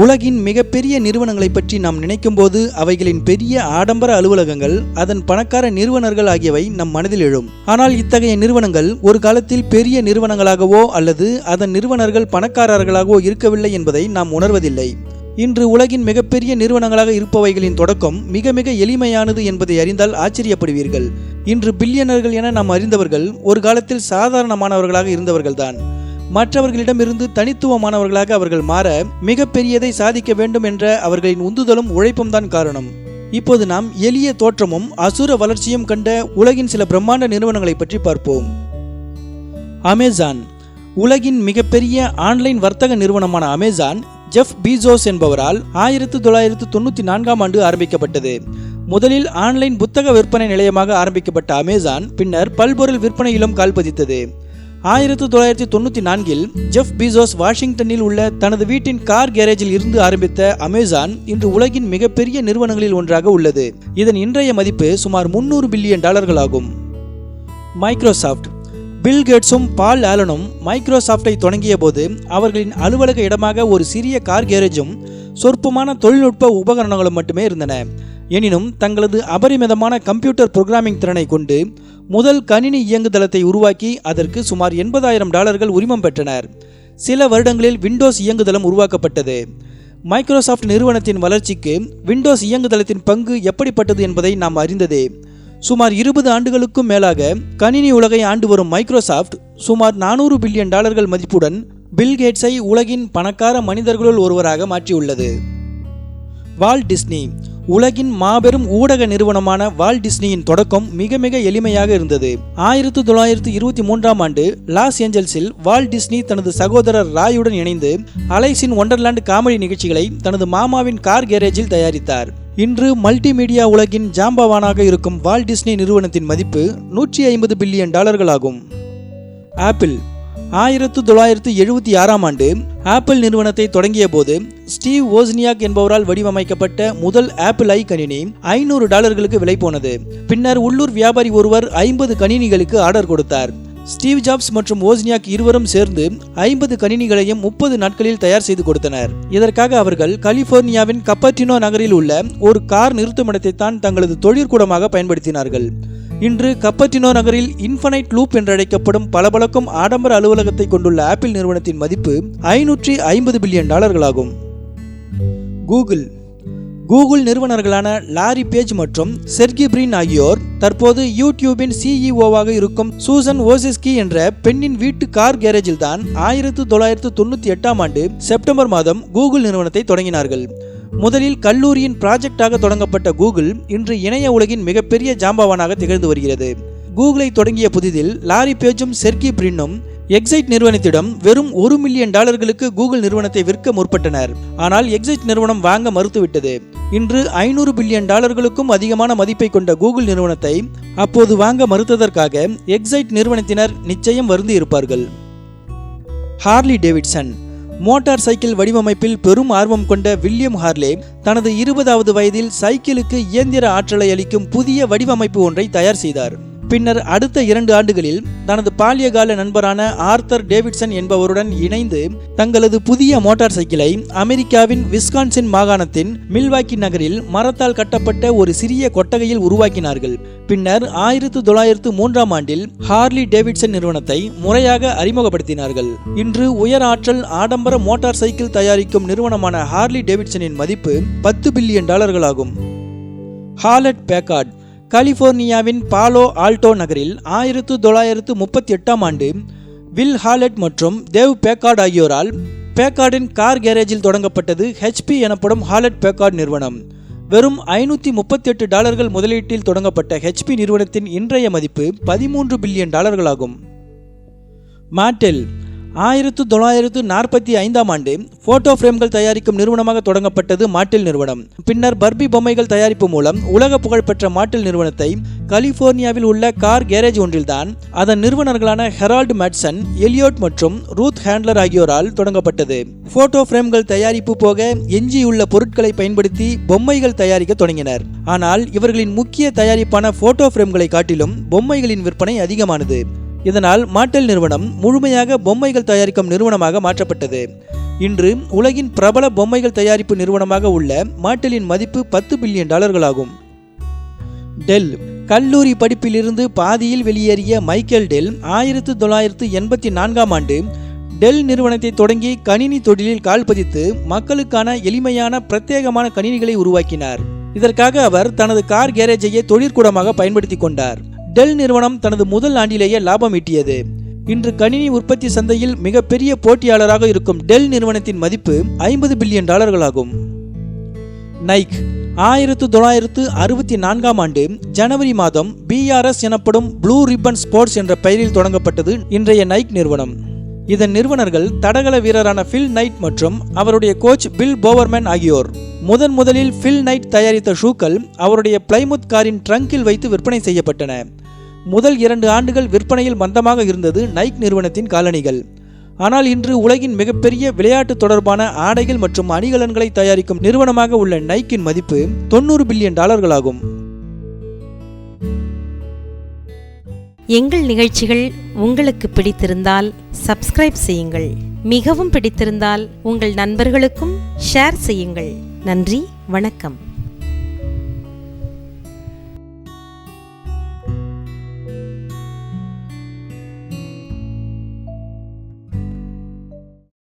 உலகின் மிகப்பெரிய நிறுவனங்களை பற்றி நாம் நினைக்கும்போது அவைகளின் பெரிய ஆடம்பர அலுவலகங்கள் அதன் பணக்கார நிறுவனர்கள் ஆகியவை நம் மனதில் எழும். ஆனால் இத்தகைய நிறுவனங்கள் ஒரு காலத்தில் பெரிய நிறுவனங்களாகவோ அல்லது அதன் நிறுவனர்கள் பணக்காரர்களாகவோ இருக்கவில்லை என்பதை நாம் உணர்வதில்லை. இன்று உலகின் மிகப்பெரிய நிறுவனங்களாக இருப்பவைகளின் தொடக்கம் மிக மிக எளிமையானது என்பதை அறிந்தால் ஆச்சரியப்படுவீர்கள். இன்று பில்லியனர்கள் என நாம் அறிந்தவர்கள் ஒரு காலத்தில் சாதாரணமானவர்களாக இருந்தவர்கள்தான். மற்றவர்களிடமிருந்து தனித்துவமானவர்களாக அவர்கள் மாற மிகப்பெரியதை சாதிக்க வேண்டும் என்ற அவர்களின் உந்துதலும் உழைப்பும் தான் காரணம். இப்போது நாம் எளிய தோற்றமும் அசுர வளர்ச்சியும் கண்ட உலகின் சில பிரம்மாண்ட நிறுவனங்களை பற்றி பார்ப்போம். அமேசான் உலகின் மிகப்பெரிய ஆன்லைன் வர்த்தக நிறுவனமான அமேசான் ஜெஃப் பீசோஸ் என்பவரால் ஆயிரத்து தொள்ளாயிரத்து தொண்ணூற்றி நான்காம் ஆண்டு ஆரம்பிக்கப்பட்டது. முதலில் ஆன்லைன் புத்தக விற்பனை நிலையமாக ஆரம்பிக்கப்பட்ட அமேசான் பின்னர் பல்பொருள் விற்பனையிலும் கால்பதித்தது. ஆயிரத்து தொள்ளாயிரத்தி தொண்ணூற்றி நான்கில் ஜெஃப் பீசோஸ் வாஷிங்டனில் உள்ள தனது வீட்டின் கார் கேரேஜில் இருந்து ஆரம்பித்த அமேசான் இன்று உலகின் மிகப்பெரிய நிறுவனங்களில் ஒன்றாக உள்ளது. இதன் இன்றைய மதிப்பு சுமார் முன்னூறு பில்லியன் டாலர்கள் ஆகும் மைக்ரோசாஃப்ட். பில் கேட்ஸும் பால் ஆலனும் மைக்ரோசாஃப்டை தொடங்கிய போது அவர்களின் அலுவலக இடமாக ஒரு சிறிய கார் கேரேஜும் சொற்பமான தொழில்நுட்ப உபகரணங்களும் மட்டுமே இருந்தன. எனினும் தங்களது அபரிமிதமான கம்ப்யூட்டர் புரோகிராமிங் திறனை கொண்டு முதல் கணினி இயங்குதளத்தை உருவாக்கி அதற்கு சுமார் எண்பதாயிரம் டாலர்கள் உரிமம் பெற்றனர். சில வருடங்களில் விண்டோஸ் இயங்குதளம் உருவாக்கப்பட்டது. மைக்ரோசாஃப்ட் நிறுவனத்தின் வளர்ச்சிக்கு விண்டோஸ் இயங்குதளத்தின் பங்கு எப்படிப்பட்டது என்பதை நாம் அறிந்ததே. சுமார் இருபது ஆண்டுகளுக்கும் மேலாக கணினி உலகை ஆண்டு வரும் மைக்ரோசாஃப்ட் சுமார் நானூறு பில்லியன் டாலர்கள் மதிப்புடன் பில்கேட்ஸை உலகின் பணக்கார மனிதர்களுள் ஒருவராக மாற்றியுள்ளது. வால் டிஸ்னி உலகின் மாபெரும் ஊடக நிறுவனமான வால் டிஸ்னியின் தொடக்கம் மிக மிக எளிமையாக இருந்தது. ஆயிரத்தி தொள்ளாயிரத்தி இருபத்தி மூன்றாம் ஆண்டு லாஸ் ஏஞ்சல்ஸில் வால் டிஸ்னி தனது சகோதரர் ராயுடன் இணைந்து அலைஸின் ஒண்டர்லாண்ட் காமெடி நிகழ்ச்சிகளை தனது மாமாவின் கார் கேரேஜில் தயாரித்தார். இன்று மல்டிமீடியா உலகின் ஜாம்பவானாக இருக்கும் வால் டிஸ்னி நிறுவனத்தின் மதிப்பு நூற்றி ஐம்பது பில்லியன் டாலர்கள் ஆகும் ஆப்பிள் ஆயிரத்து தொள்ளாயிரத்து எழுபத்தி ஆறாம் ஆண்டு ஆப்பிள் நிறுவனத்தை தொடங்கிய போது ஸ்டீவ் ஓஸ்னியாக் என்பவரால் வடிவமைக்கப்பட்ட முதல் ஆப்பிள் ஐ கணினி ஐநூறு டாலர்களுக்கு விலை போனது. பின்னர் உள்ளூர் வியாபாரி ஒருவர் ஐம்பது கணினிகளுக்கு ஆர்டர் கொடுத்தார். ஸ்டீவ் ஜாப்ஸ் மற்றும் ஓஸ்னியாக் இருவரும் சேர்ந்து ஐம்பது கணினிகளையும் முப்பது நாட்களில் தயார் செய்து கொடுத்தனர். இதற்காக அவர்கள் கலிபோர்னியாவின் கப்பர்டினோ நகரில் உள்ள ஒரு கார் நிறுத்துமிடத்தை தான் தங்களது தொழிற்கூடமாக பயன்படுத்தினார்கள். இன்று கப்பர்டினோ நகரில் இன்ஃபனைட் லூப் என்றழைக்கப்படும் பளபளக்கும் ஆடம்பர அலுவலகத்தை கொண்டுள்ள ஆப்பிள் நிறுவனத்தின் மதிப்பு ஐநூற்றி ஐம்பது பில்லியன் டாலர்களாகும். கூகுள் கூகுள் நிறுவனர்களான லாரி பேஜ் மற்றும் செர்கி பிரின் ஆகியோர் தற்போது யூடியூபின் சிஇஓவாக இருக்கும் சூசன் ஓசிஸ்கி என்ற பெண்ணின் வீட்டு கார் கேரேஜில் தான் ஆயிரத்து தொள்ளாயிரத்து தொண்ணூற்றி எட்டாம் ஆண்டு செப்டம்பர் மாதம் கூகுள் நிறுவனத்தை தொடங்கினார்கள். முதலில் கல்லூரியின் ப்ராஜெக்டாக தொடங்கப்பட்ட கூகுள் இன்று இணைய உலகின் மிகப்பெரிய ஜாம்பவானாக திகழ்ந்து வருகிறது. கூகுளை தொடங்கிய புதிதில் லாரி பேஜும் செர்கி பிரின்னும் எக்ஸைட் நிறுவனத்திடம் வெறும் ஒரு மில்லியன் டாலர்களுக்கு கூகுள் நிறுவனத்தை விற்க முற்பட்டனர். ஆனால் எக்ஸைட் நிறுவனம் வாங்க மறுத்துவிட்டது. இன்று ஐநூறு பில்லியன் டாலர்களுக்கும் அதிகமான மதிப்பை கொண்ட கூகுள் நிறுவனத்தை அப்போது வாங்க மறுத்ததற்காக எக்ஸைட் நிறுவனத்தினர் நிச்சயம் வருந்து இருப்பார்கள். ஹார்லி டேவிட்சன் மோட்டார் சைக்கிள் வடிவமைப்பில் பெரும் ஆர்வம் கொண்ட வில்லியம் ஹார்லே தனது இருபதாவது வயதில் சைக்கிளுக்கு இயந்திர ஆற்றலை அளிக்கும் புதிய வடிவமைப்பு ஒன்றை தயார் செய்தார். பின்னர் அடுத்த இரண்டு ஆண்டுகளில் தனது பாலியகால நண்பரான ஆர்த்தர் டேவிட்சன் என்பவருடன் இணைந்து தங்களது புதிய மோட்டார் சைக்கிளை அமெரிக்காவின் விஸ்கான்சின் மாகாணத்தின் மில்வாக்கி நகரில் மரத்தால் கட்டப்பட்ட ஒரு சிறிய கொட்டகையில் உருவாக்கினார்கள். பின்னர் ஆயிரத்து தொள்ளாயிரத்து மூன்றாம் ஆண்டில் ஹார்லி டேவிட்சன் நிறுவனத்தை முறையாக அறிமுகப்படுத்தினார்கள். இன்று உயர் ஆற்றல் ஆடம்பர மோட்டார் சைக்கிள் தயாரிக்கும் நிறுவனமான ஹார்லி டேவிட்சனின் மதிப்பு பத்து பில்லியன் டாலர்களாகும். ஹாலட் பேக்கார்ட் கலிபோர்னியாவின் பாலோ ஆல்டோ நகரில் ஆயிரத்து தொள்ளாயிரத்து முப்பத்தி எட்டாம் ஆண்டு வில் ஹாலெட் மற்றும் தேவ் பேக்கார்ட் ஆகியோரால் பேக்கார்டின் கார் கேரேஜில் தொடங்கப்பட்டது ஹெச்பி எனப்படும் ஹாலட் பேக்கார்ட் நிறுவனம். வெறும் ஐநூற்றி முப்பத்தி எட்டு டாலர்கள் முதலீட்டில் தொடங்கப்பட்ட ஹெச்பி நிறுவனத்தின் இன்றைய மதிப்பு பதிமூன்று பில்லியன் டாலர்களாகும். மாட்டெல் ஆயிரத்து தொள்ளாயிரத்து நாற்பத்தி ஐந்தாம் ஆண்டு போட்டோ ஃப்ரேம்கள் தயாரிக்கும் நிறுவனமாக தொடங்கப்பட்டது மாட்டில் நிறுவனம். பின்னர் பர்பி பொம்மைகள் தயாரிப்பு மூலம் உலக புகழ்பெற்ற மாட்டில் நிறுவனத்தை கலிபோர்னியாவில் உள்ள கார் கேரேஜ் ஒன்றில்தான் அதன் நிறுவனர்களான ஹெரால்டு மேட்சன் எலியோட் மற்றும் ரூத் ஹேண்ட்லர் ஆகியோரால் தொடங்கப்பட்டது. போட்டோ ஃப்ரேம்கள் தயாரிப்பு போக எஞ்சியுள்ள பொருட்களை பயன்படுத்தி பொம்மைகள் தயாரிக்க தொடங்கினர். ஆனால் இவர்களின் முக்கிய தயாரிப்பான போட்டோ ஃப்ரேம்களை காட்டிலும் பொம்மைகளின் விற்பனை அதிகமானது. இதனால் மாட்டல் நிறுவனம் முழுமையாக பொம்மைகள் தயாரிக்கும் நிறுவனமாக மாற்றப்பட்டது. இன்று உலகின் பிரபல பொம்மைகள் தயாரிப்பு நிறுவனமாக உள்ள மாட்டலின் மதிப்பு பத்து பில்லியன் டாலர்களாகும். டெல் கல்லூரி படிப்பிலிருந்து பாதியில் வெளியேறிய மைக்கேல் டெல் ஆயிரத்து தொள்ளாயிரத்து எண்பத்தி நான்காம் ஆண்டு டெல் நிறுவனத்தை தொடங்கி கணினி தொழிலில் கால் பதித்து மக்களுக்கான எளிமையான பிரத்யேகமான கணினிகளை உருவாக்கினார். இதற்காக அவர் தனது கார் கேரேஜையே தொழிற்கூடமாக பயன்படுத்தி கொண்டார். டெல் நிறுவனம் தனது முதல் ஆண்டிலேயே லாபம் ஈட்டியது. இன்று கணினி உற்பத்தி சந்தையில் மிகப்பெரிய போட்டியாளராக இருக்கும் டெல் நிறுவனத்தின் மதிப்பு ஐம்பது பில்லியன் டாலர்களாகும். நைக் ஆயிரத்து தொள்ளாயிரத்து அறுபத்தி நான்காம் ஆண்டு ஜனவரி மாதம் பிஆர்எஸ் எனப்படும் ப்ளூ ரிப்பன் ஸ்போர்ட்ஸ் என்ற பெயரில் தொடங்கப்பட்டது இன்றைய நைக் நிறுவனம். இதன் நிறுவனர்கள் தடகள வீரரான ஃபில் நைட் மற்றும் அவருடைய கோச் பில் போவர்மேன் ஆகியோர். முதன் முதலில் ஃபில் நைட் தயாரித்த ஷூக்கள் அவருடைய பிளைமுத் காரின் ட்ரங்கில் வைத்து விற்பனை செய்யப்பட்டன. முதல் இரண்டு ஆண்டுகள் விற்பனையில் மந்தமாக இருந்தது நைக் நிறுவனத்தின் காலணிகள். ஆனால் இன்று உலகின் மிகப்பெரிய விளையாட்டு தொடர்பான ஆடைகள் மற்றும் அணிகலன்களை தயாரிக்கும் நிறுவனமாக உள்ள நைக்கின் மதிப்பு தொண்ணூறு பில்லியன் டாலர்களாகும். எங்கள் நிகழ்ச்சிகள் உங்களுக்கு பிடித்திருந்தால் சப்ஸ்கிரைப் செய்யுங்கள். மிகவும் பிடித்திருந்தால் உங்கள் நண்பர்களுக்கும் ஷேர் செய்யுங்கள். நன்றி வணக்கம்.